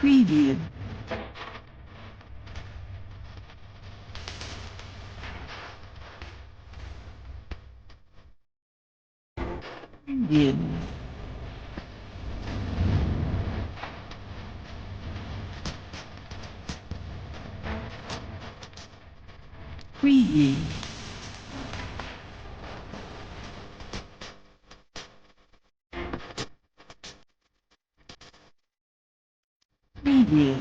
Preview. 你。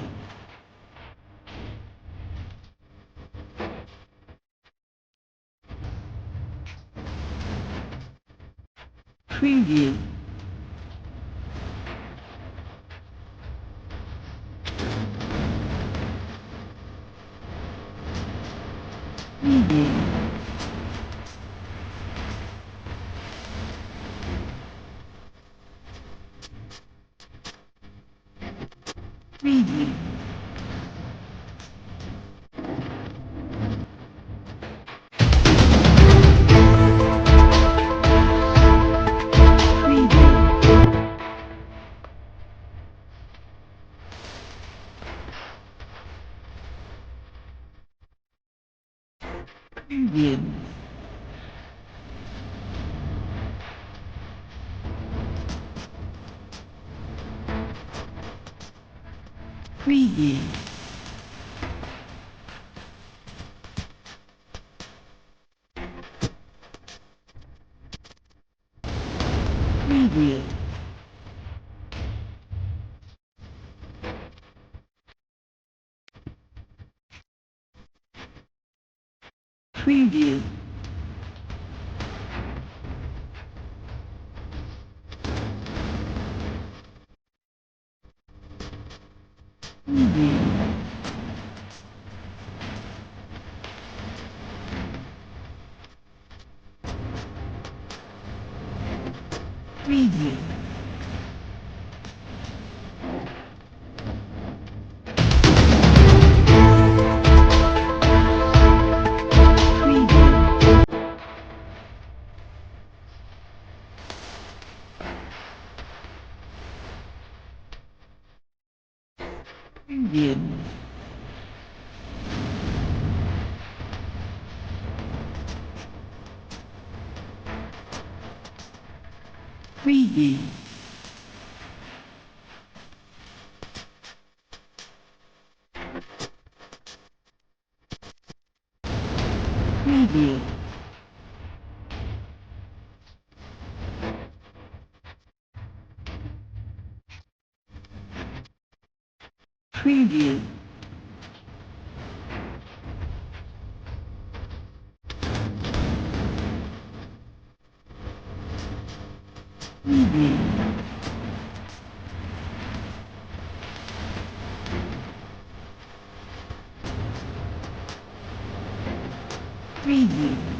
吹笛语音语音 Preview. Preview. free you.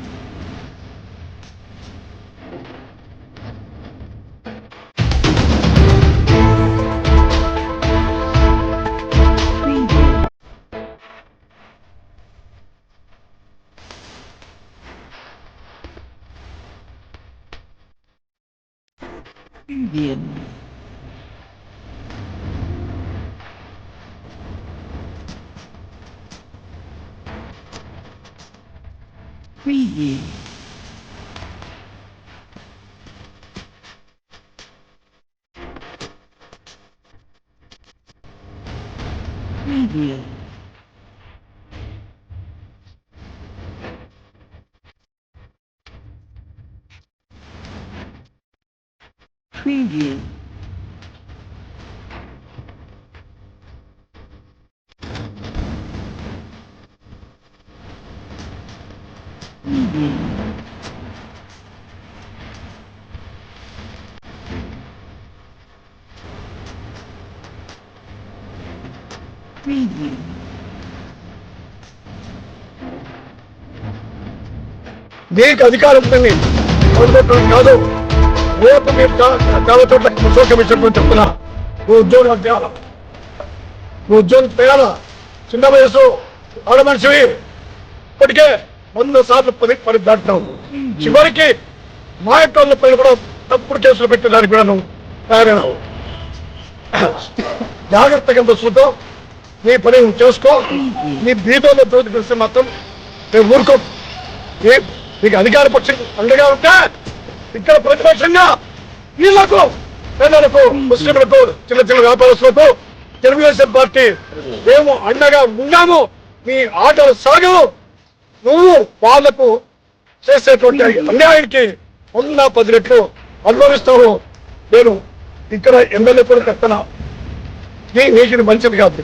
Preview. Preview. మీకు అధికారం ఉందని అనుకుంటున్నాను కాదు రేపు మీరు చా- చాలా చోట్ల మున్సిపల్ కమిషన్ గురించి చెప్తున్నా నువ్వు ఉద్యోగం చేయాలా నువ్వు ఉద్యోగం చేయాలా చిన్న వయసు ఆడ మనిషివి ఇప్పటికే వంద సార్లు పది పని దాటినావు చివరికి మా యొక్క పైన కూడా తప్పుడు కేసులు పెట్టడానికి కూడా నువ్వు తయారైనావు. జాగ్రత్తగా చూద్దాం. నీ పని చేసుకో. నీ బీదోలో తోటి తెలిస్తే మాత్రం నేను ఊరుకో. నీకు అధికార పక్షం అండగా ఉంటే ఇక్కడ ప్రతిపక్షంగా వీళ్ళకు పేదలకు ముస్లింలకు చిన్న చిన్న వ్యాపారస్తులకు తెలుగుదేశం పార్టీ మేము అండగా ఉన్నాము మీ ఆటలు సాగవు. నువ్వు వాళ్ళకు చేసేటువంటి అన్యాయానికి వంద పది రెట్లు అనుభవిస్తావు. నేను ఇక్కడ ఎమ్మెల్యే కూడా చెప్తున్నా. నీ నీకు ఇది మంచిది కాదు.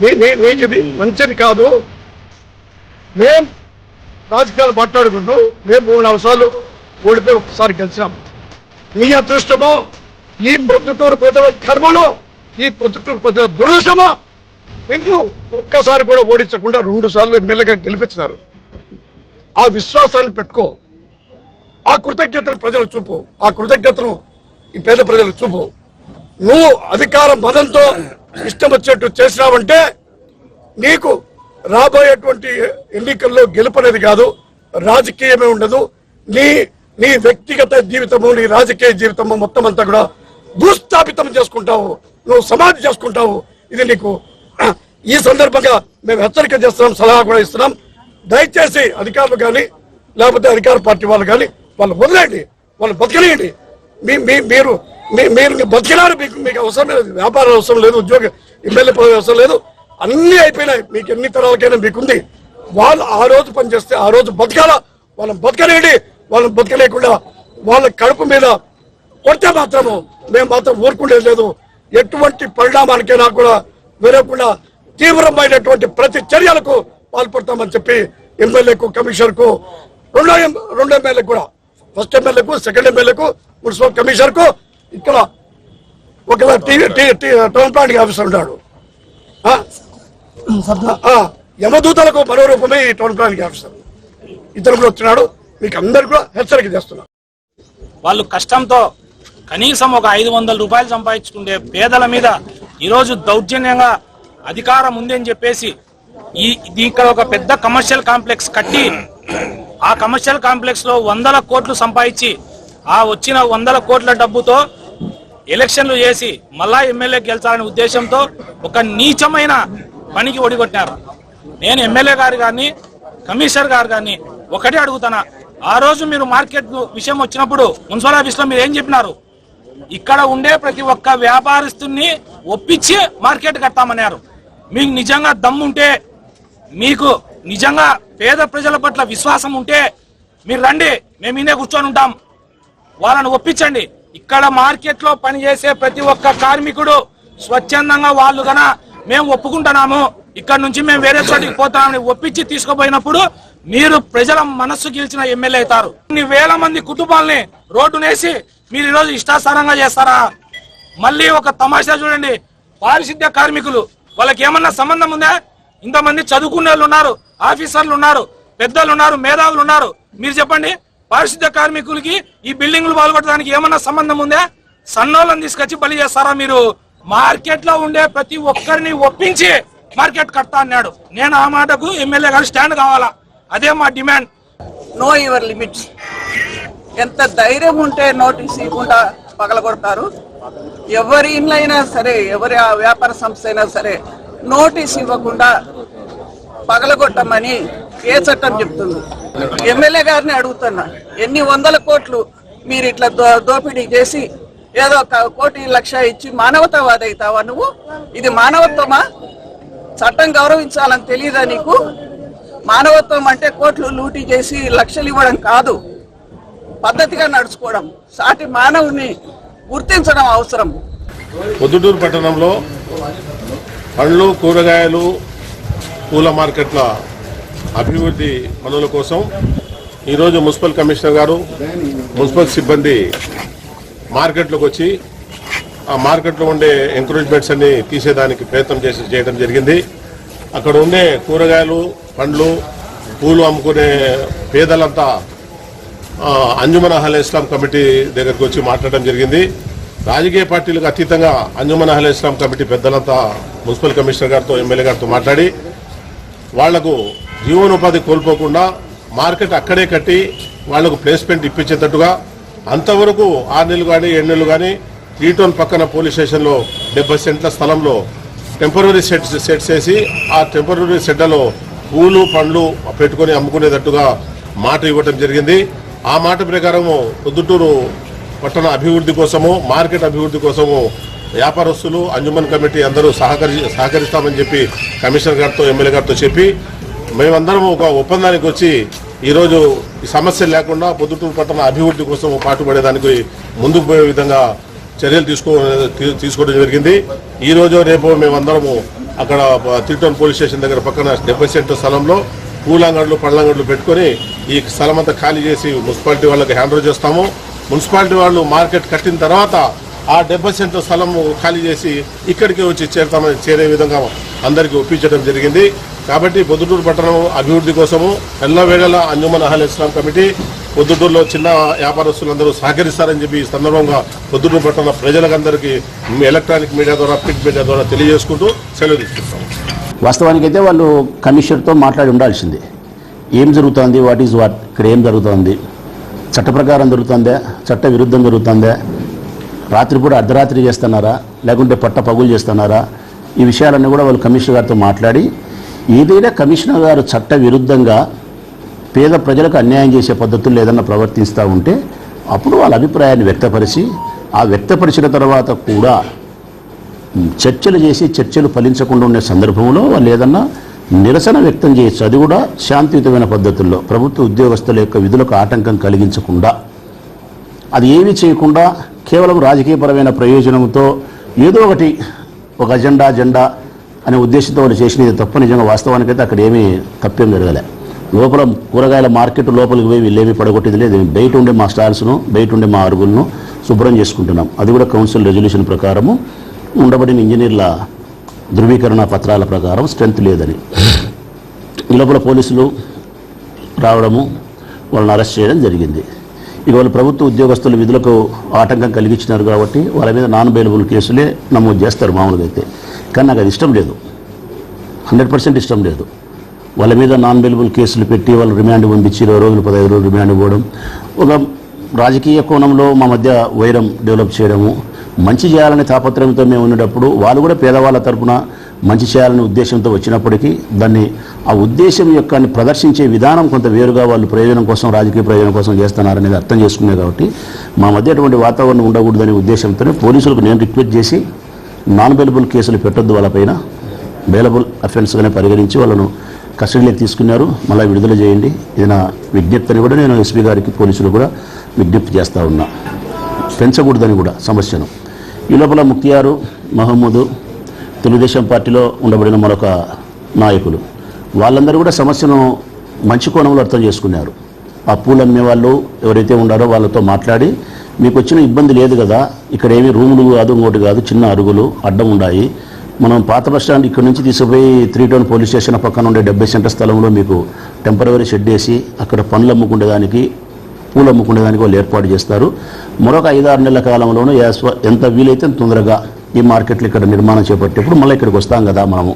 నీ నీ- ఇది మంచిది కాదు. మేం రాజకీయాలు మాట్లాడుకుంటూ మేము మూడు నాలుగు సార్లు ఓడిపోయి ఒకసారి గెలిచాం. మీ అదృష్టమో ఈ ప్రొద్దుటూరు ప్రజల కర్మలో ఈ ప్రొద్దుటూరు ప్రజల దురదృష్టమో మీకు ఒక్కసారి కూడా ఓడించకుండా రెండు సార్లు ఎమ్మెల్యేగా గెలిపించినారు. ఆ విశ్వాసాన్ని పెట్టుకో. ఆ కృతజ్ఞతను ప్రజలు చూపు. ఆ కృతజ్ఞతను ఈ పేద ప్రజలు చూపు. నువ్వు అధికార మదంతో ఇష్టం వచ్చేట్టు చేసినావంటే నీకు రాబోయేటువంటి ఎన్నికల్లో గెలుపనేది కాదు రాజకీయమే ఉండదు. నీ నీ వ్యక్తిగత జీవితము నీ రాజకీయ జీవితము మొత్తం అంతా కూడా భూస్థాపితం చేసుకుంటావు. నువ్వు సమాధి చేసుకుంటావు. ఇది నీకు ఈ సందర్భంగా మేము హెచ్చరిక చేస్తున్నాం సలహా కూడా ఇస్తున్నాం. దయచేసి అధికారులు కానీ లేకపోతే అధికార పార్టీ వాళ్ళు కానీ వాళ్ళు వదిలేయండి. వాళ్ళు బతకలేయండి మీ మీ మీరు మీ మీరు బతికినారు మీకు మీకు అవసరం లేదు. వ్యాపారం అవసరం లేదు ఉద్యోగ ఎమ్మెల్యే పదవి అవసరం లేదు. అన్నీ అయిపోయినాయి. మీకు ఎన్ని తరాలకైనా మీకుంది. వాళ్ళు ఆ రోజు పనిచేస్తే ఆ రోజు బతకాల? వాళ్ళని బతకలేండి వాళ్ళని బతకలేకుండా వాళ్ళ కడుపు మీద కొడితే మాత్రము మేము మాత్రం ఊరుకుండేది లేదు. ఎటువంటి పరిణామానికైనా కూడా వేరేకుండా తీవ్రమైనటువంటి ప్రతి చర్యలకు పాల్పడతామని చెప్పి ఎమ్మెల్యేకు కమిషనర్కు రెండో ఎం- రెండో ఎమ్మెల్యే కూడా ఫస్ట్ ఎమ్మెల్యేకు సెకండ్ ఎమ్మెల్యేకు మున్సిపల్ కమిషనర్కు ఇక్కడ ఒక టౌన్ ప్లానింగ్ ఆఫీసర్ ఉన్నాడు. యమదూతలకు మరో రూపమే ఈ టౌన్ ప్లానింగ్ ఆఫీసర్. ఇద్దరు కూడా వచ్చినాడు మీకు అందరు కూడా హెచ్చరిక చేస్తున్నారు వాళ్ళు కష్టంతో కనీసం ఒక ఐదు వందల రూపాయలు సంపాదించుకుంటే పేదల మీద ఈరోజు దౌర్జన్యంగా అధికారం ఉంది అని చెప్పేసి ఈ ఇది ఇక్కడ ఒక పెద్ద కమర్షియల్ కాంప్లెక్స్ కట్టి ఆ కమర్షియల్ కాంప్లెక్స్లో వందల కోట్లు సంపాదించి ఆ వచ్చిన వందల కోట్ల డబ్బుతో ఎలక్షన్లు చేసి మళ్ళా ఎమ్మెల్యే గెలిచాలనే ఉద్దేశంతో ఒక నీచమైన పనికి ఒడిగొట్టారు నేను ఎమ్మెల్యే గారు కానీ కమిషనర్ గారు కానీ ఒకటే అడుగుతానా ఆ రోజు మీరు మార్కెట్ విషయం వచ్చినప్పుడు మున్సిపల్ ఆఫీస్లో మీరు ఏం చెప్పినారు? ఇక్కడ ఉండే ప్రతి ఒక్క వ్యాపారస్తుని ఒప్పించి మార్కెట్ కట్టామన్నారు మీకు నిజంగా దమ్ముంటే మీకు నిజంగా పేద ప్రజల పట్ల విశ్వాసం ఉంటే మీరు రండి మేము ఇదే కూర్చొని ఉంటాం. వాళ్ళని ఒప్పించండి. ఇక్కడ మార్కెట్లో పనిచేసే ప్రతి ఒక్క కార్మికుడు స్వచ్ఛందంగా వాళ్ళు గన మేము ఒప్పుకుంటున్నాము. ఇక్కడ నుంచి మేము వేరే చోటికి పోతామని ఒప్పించి తీసుకుపోయినప్పుడు మీరు ప్రజల మనస్సు గెలిచిన ఎమ్మెల్యే అవుతారు. కొన్ని వేల మంది కుటుంబాలని రోడ్డునేసి మీరు ఈరోజు ఇష్టాసారంగా చేస్తారా? మళ్ళీ ఒక తమాషా చూడండి. పారిశుద్ధ్య కార్మికులు వాళ్ళకి ఏమన్నా సంబంధం ఉందా? ఇంతమంది చదువుకునే వాళ్ళు ఉన్నారు ఆఫీసర్లు ఉన్నారు పెద్దలు ఉన్నారు మేధావులు ఉన్నారు. మీరు చెప్పండి పారిశుద్ధ్య కార్మికులకి ఈ బిల్డింగ్లు పాల్గొట్టడానికి ఏమన్నా సంబంధం ఉందా? సన్నోళ్ళని తీసుకొచ్చి బలి చేస్తారా మీరు? మార్కెట్లో ఉండే ప్రతి ఒక్కరిని ఒప్పించి మార్కెట్ కడతా అన్నాడు. నేను ఆ మాటకు ఎమ్మెల్యే గారు స్టాండ్ కావాలా? అదే మా డిమాండ్. No your limits. ఎంత ధైర్యం ఉంటే నోటీస్ ఇవ్వకుండా పగలగొడతారు. ఎవరి ఇండ్లు అయినా సరే ఎవరి ఆ వ్యాపార సంస్థ అయినా సరే నోటీస్ ఇవ్వకుండా పగలగొట్టమని ఏ చట్టం చెప్తుంది? ఎమ్మెల్యే గారిని అడుగుతున్నా ఎన్ని వందల కోట్లు మీరు ఇట్లా దో- దోపిడీ చేసి ఏదో ఒక కోటి లక్ష ఇచ్చి మానవతావాది అవుతావా నువ్వు? ఇది మానవత్వమా? చట్టం గౌరవించాలని తెలియదా నీకు? మానవత్వం అంటే కోట్లు లూటీ చేసి లక్షలు ఇవ్వడం కాదు. పద్ధతిగా నడుచుకోవడం. సాటి మానవుని గుర్తించడం అవసరం. పొద్దుటూరు పట్టణంలో పండ్లు కూరగాయలు పూల మార్కెట్ల అభివృద్ధి పనుల కోసం ఈరోజు మున్సిపల్ కమిషనర్ గారు మున్సిపల్ సిబ్బంది మార్కెట్లోకి వచ్చి ఆ మార్కెట్లో ఉండే ఎంకరేజ్మెంట్స్ అన్ని తీసేదానికి ప్రయత్నం చేసి చేయడం జరిగింది. అక్కడ ఉండే కూరగాయలు పండ్లు పూలు అమ్ముకునే పేదలంతా అంజుమన్ అహల్ ఇస్లాం కమిటీ దగ్గరకు వచ్చి మాట్లాడడం జరిగింది. రాజకీయ పార్టీలకు అతీతంగా అంజుమన్ అహల్ ఇస్లాం కమిటీ పెద్దలంతా మున్సిపల్ కమిషనర్ గారితో ఎమ్మెల్యే గారితో మాట్లాడి వాళ్ళకు జీవనోపాధి కోల్పోకుండా మార్కెట్ అక్కడే కట్టి వాళ్ళకు ప్లేస్మెంట్ ఇప్పించేటట్టుగా అంతవరకు ఆరు నెలలు కానీ ఏడు నెలలు కానీ త్రీ పక్కన పోలీస్ స్టేషన్లో డెబ్బై సెంట్ల స్థలంలో టెంపరీ సెట్ సెట్స్ వేసి ఆ టెంపరీ సెడ్లలో పూలు పండ్లు పెట్టుకొని అమ్ముకునేటట్టుగా మాట ఇవ్వటం జరిగింది. ఆ మాట ప్రకారము పొద్దుటూరు పట్టణ అభివృద్ధి కోసము మార్కెట్ అభివృద్ధి కోసము వ్యాపారస్తులు అంజుమన్ కమిటీ అందరూ సహకరి సహకరిస్తామని చెప్పి కమిషనర్ గారితో ఎమ్మెల్యే గారితో చెప్పి మేమందరం ఒక ఒప్పందానికి వచ్చి ఈరోజు ఈ సమస్య లేకుండా పొద్దుటూరు పట్టణ అభివృద్ధి కోసం పాటుపడేదానికి ముందుకు పోయే విధంగా చర్యలు తీసుకో తీసుకోవడం జరిగింది. ఈరోజు రేపు మేమందరము అక్కడ తిరుటన్ పోలీస్ స్టేషన్ దగ్గర పక్కన డెబ్బై సెంటర్ స్థలంలో పూలంగడ్లు పళ్ళంగడ్లు పెట్టుకొని ఈ స్థలం అంతా ఖాళీ చేసి మున్సిపాలిటీ వాళ్ళకి హ్యాండ్ ఓవర్ చేస్తాము. మున్సిపాలిటీ వాళ్ళు మార్కెట్ కట్టిన తర్వాత ఆ డెబ్బై సెంట్ల స్థలం ఖాళీ చేసి ఇక్కడికి వచ్చి చేరుతామని చేరే విధంగా అందరికీ ఒప్పించడం జరిగింది. కాబట్టి పొద్దుటూరు పట్టణం అభివృద్ధి కోసము ఎల్లవేళల అంజుమన్ అహల్ ఇస్లాం కమిటీ పొద్దుటూరులో చిన్న వ్యాపారస్తులందరూ సహకరిస్తారని చెప్పి ఈ సందర్భంగా పొద్దుటూరు పట్టణ ప్రజలకందరికీ ఎలక్ట్రానిక్ మీడియా ద్వారా ప్రింట్ మీడియా ద్వారా తెలియజేసుకుంటూ సెలవు తీసుకుంటాము వాస్తవానికైతే వాళ్ళు కమిషనర్తో మాట్లాడి ఉండాల్సింది. ఏం జరుగుతుంది? వాట్ ఈజ్ వాట్ ఇక్కడ ఏం జరుగుతుంది? చట్ట ప్రకారం జరుగుతుందా? చట్ట విరుద్ధం జరుగుతుందా? రాత్రిపూట అర్ధరాత్రి చేస్తున్నారా? లేకుంటే పట్ట పగులు చేస్తున్నారా? ఈ విషయాలన్నీ కూడా వాళ్ళు కమిషనర్ గారితో మాట్లాడి ఏదైనా కమిషనర్ గారు చట్ట విరుద్ధంగా పేద ప్రజలకు అన్యాయం చేసే పద్ధతులు ఏదన్నా ప్రవర్తిస్తూ ఉంటే అప్పుడు వాళ్ళ అభిప్రాయాన్ని వ్యక్తపరిచి ఆ వ్యక్తపరిచిన తర్వాత కూడా చర్చలు చేసి చర్చలు ఫలించకుండా ఉండే సందర్భంలో వాళ్ళు ఏదన్నా నిరసన వ్యక్తం చేయొచ్చు. అది కూడా శాంతియుతమైన పద్ధతుల్లో. ప్రభుత్వ ఉద్యోగస్తుల యొక్క విధులకు ఆటంకం కలిగించకుండా. అది ఏమీ చేయకుండా కేవలం రాజకీయపరమైన ప్రయోజనంతో ఏదో ఒకటి ఒక అజెండా అజెండా అనే ఉద్దేశంతో వాళ్ళు చేసినది తప్ప నిజంగా వాస్తవానికైతే అక్కడ ఏమీ తప్పేం జరగలే. లోపల కూరగాయల మార్కెట్ లోపలికి పోయి వీళ్ళేమీ పడగొట్టేది లేదు. బయట ఉండే మా స్టాల్స్ను బయట ఉండే మా అరుగులను శుభ్రం చేసుకుంటున్నాం. అది కూడా కౌన్సిల్ రెజల్యూషన్ ప్రకారము. ఉండబడిన ఇంజనీర్ల ధృవీకరణ పత్రాల ప్రకారం స్ట్రెంత్ లేదని. లోపల పోలీసులు రావడము వాళ్ళని అరెస్ట్ చేయడం జరిగింది. ఇక వాళ్ళు ప్రభుత్వ ఉద్యోగస్తులు విధులకు ఆటంకం కలిగించినారు కాబట్టి వాళ్ళ మీద నాన్ బెయిలబుల్ కేసులే నమోదు చేస్తారు మామూలుగా అయితే. కానీ నాకు అది ఇష్టం లేదు. హండ్రెడ్ పర్సెంట్ ఇష్టం లేదు. వాళ్ళ మీద నాన్ బెయిలబుల్ కేసులు పెట్టి వాళ్ళు రిమాండ్ పంపించి ఇరవై రోజులు పదహైదు రోజులు రిమాండ్ ఇవ్వడం ఒక రాజకీయ కోణంలో మా మధ్య వైరం డెవలప్ చేయడము మంచి చేయాలనే తాపత్రయంతో మేము ఉండేటప్పుడు వాళ్ళు కూడా పేదవాళ్ళ తరపున మంచి చేయాలనే ఉద్దేశంతో వచ్చినప్పటికీ దాన్ని ఆ ఉద్దేశం యొక్క ప్రదర్శించే విధానం కొంత వేరుగా వాళ్ళు ప్రయోజనం కోసం రాజకీయ ప్రయోజనం కోసం చేస్తున్నారనేది అర్థం చేసుకునే కాబట్టి మా మధ్య అటువంటి వాతావరణం ఉండకూడదనే ఉద్దేశంతోనే పోలీసులకు నేను రిక్వెస్ట్ చేసి నాన్ అవైలబుల్ కేసులు పెట్టొద్దు వాళ్ళపైన. అవైలబుల్ అఫెన్స్గానే పరిగణించి వాళ్ళను కస్టడీలోకి తీసుకున్నారు. మళ్ళీ విడుదల చేయండి. ఇది నా విజ్ఞప్తిని కూడా నేను ఎస్పీ గారికి పోలీసులు కూడా విజ్ఞప్తి చేస్తూ ఉన్నా. పెంచకూడదని కూడా సమస్యను. ఈ లోపల ముక్తియారు మహమ్మూదు. తెలుగుదేశం పార్టీలో ఉండబడిన మరొక నాయకులు. వాళ్ళందరూ కూడా సమస్యను మంచి కోణంలో అర్థం చేసుకున్నారు. ఆ పూలు అమ్మేవాళ్ళు ఎవరైతే ఉండారో వాళ్ళతో మాట్లాడి మీకు వచ్చిన ఇబ్బంది లేదు కదా ఇక్కడ ఏమి రూములు కాదు ఇంకోటి కాదు చిన్న అరుగులు అడ్డం ఉన్నాయి మనం పాత బస్ స్టాండ్ ఇక్కడ నుంచి తీసుకుపోయి త్రీ టౌన్ పోలీస్ స్టేషన్ పక్కన ఉండే డెబ్బై సెంటర్ స్థలంలో మీకు టెంపరీ షెడ్ వేసి అక్కడ పనులు అమ్ముకునేదానికి పూలు అమ్ముకునేదానికి వాళ్ళు ఏర్పాటు చేస్తారు. మరొక ఐదారు నెలల కాలంలోనూ ఎంత వీలైతే తొందరగా ఈ మార్కెట్లు ఇక్కడ నిర్మాణం చేపట్టేప్పుడు మళ్ళీ ఇక్కడికి వస్తాం కదా మనము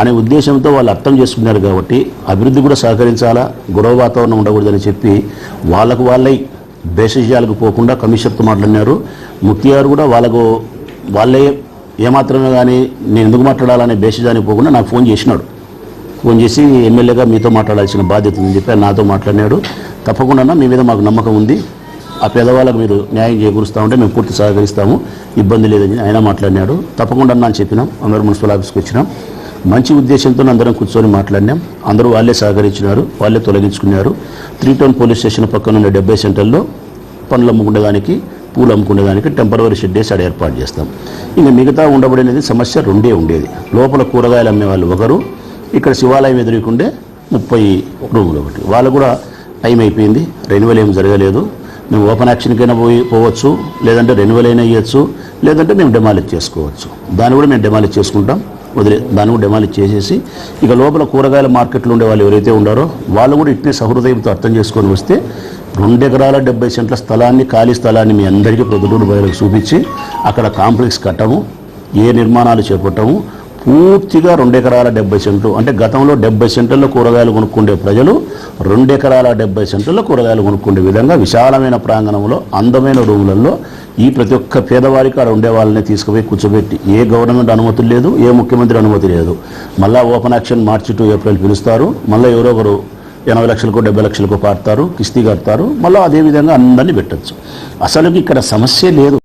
అనే ఉద్దేశంతో వాళ్ళు అర్థం చేసుకున్నారు కాబట్టి అభివృద్ధి కూడా సహకరించాలా గొడవ వాతావరణం ఉండకూడదని చెప్పి వాళ్ళకు వాళ్ళై భేషజాలకు పోకుండా కమిషన్తో మాట్లాడినారు. ముక్తియారు కూడా వాళ్ళకు వాళ్ళే ఏమాత్రమే కానీ నేను ఎందుకు మాట్లాడాలనే భేషజానికి పోకుండా నాకు ఫోన్ చేసినాడు. ఫోన్ చేసి ఎమ్మెల్యేగా మీతో మాట్లాడాల్సిన బాధ్యత ఉందని చెప్పి నాతో మాట్లాడినాడు. తప్పకుండా అన్న, మీ మీద మాకు నమ్మకం ఉంది. ఆ పేదవాళ్ళకు మీరు న్యాయం చేకూరుస్తూ ఉంటే మేము పూర్తి సహకరిస్తాము. ఇబ్బంది లేదని ఆయన మాట్లాడినాడు. తప్పకుండా అన్న అని చెప్పినాం. అందరూ మున్సిపల్ ఆఫీస్కి వచ్చినాం. మంచి ఉద్దేశంతో అందరం కూర్చొని మాట్లాడినాం. అందరూ వాళ్ళే సహకరించినారు. వాళ్ళే తొలగించుకున్నారు. త్రీ టౌన్ పోలీస్ స్టేషన్ పక్కన ఉన్న డెబ్బై సెంటర్లో పండ్లు అమ్ముకునేదానికి పూలు అమ్ముకునేదానికి టెంపరవరీ షెడ్ వేసి ఆడ ఏర్పాటు చేస్తాం. ఇంకా మిగతా ఉండబడినది సమస్య రెండే ఉండేది. లోపల కూరగాయలు అమ్మే వాళ్ళు ఒకరు. ఇక్కడ శివాలయం ఎదురుకుండే ముప్పై రూములు ఒకటి. వాళ్ళు కూడా టైం అయిపోయింది. రెన్యువల్ ఏం జరగలేదు. మేము ఓపెన్ యాక్షన్కైనా పోయి పోవచ్చు లేదంటే రెన్యువల్ అయినా ఇవ్వచ్చు లేదంటే మేము డెమాలిజ్ చేసుకోవచ్చు. దాన్ని కూడా మేము డెమాలిజ్ చేసుకుంటాం. వదిలే దాన్ని కూడా డెమాలిజ్ చేసేసి ఇక లోపల కూరగాయల మార్కెట్లో ఉండే వాళ్ళు ఎవరైతే ఉండారో వాళ్ళు కూడా ఇట్నే సహృదయంతో అర్థం చేసుకొని వస్తే రెండు ఎకరాల డెబ్బై సెంట్ల స్థలాన్ని ఖాళీ స్థలాన్ని మీ అందరికీ ప్రొద్దుటూరు బయలకు చూపించి అక్కడ కాంప్లెక్స్ కట్టము ఏ నిర్మాణాలు చేపట్టము పూర్తిగా రెండు ఎకరాల డెబ్బై సెంట్లు. అంటే గతంలో డెబ్బై సెంట్లలో కూరగాయలు కొనుక్కుండే ప్రజలు రెండు ఎకరాల డెబ్బై సెంట్లలో కూరగాయలు కొనుక్కుండే విధంగా విశాలమైన ప్రాంగణంలో అందమైన రూములలో ఈ ప్రతి ఒక్క పేదవారికి ఆడ ఉండే వాళ్ళని తీసుకుపోయి కూర్చోబెట్టి ఏ గవర్నమెంట్ అనుమతి లేదు ఏ ముఖ్యమంత్రి అనుమతి లేదు. మళ్ళీ open action March to April పిలుస్తారు. మళ్ళీ ఎవరో ఒకరు ఎనభై లక్షలకు డెబ్బై లక్షలకు పాడతారు కిస్తీ కడతారు. మళ్ళీ అదే విధంగా అందరినీ పెట్టచ్చు. అసలు ఇక్కడ సమస్య లేదు.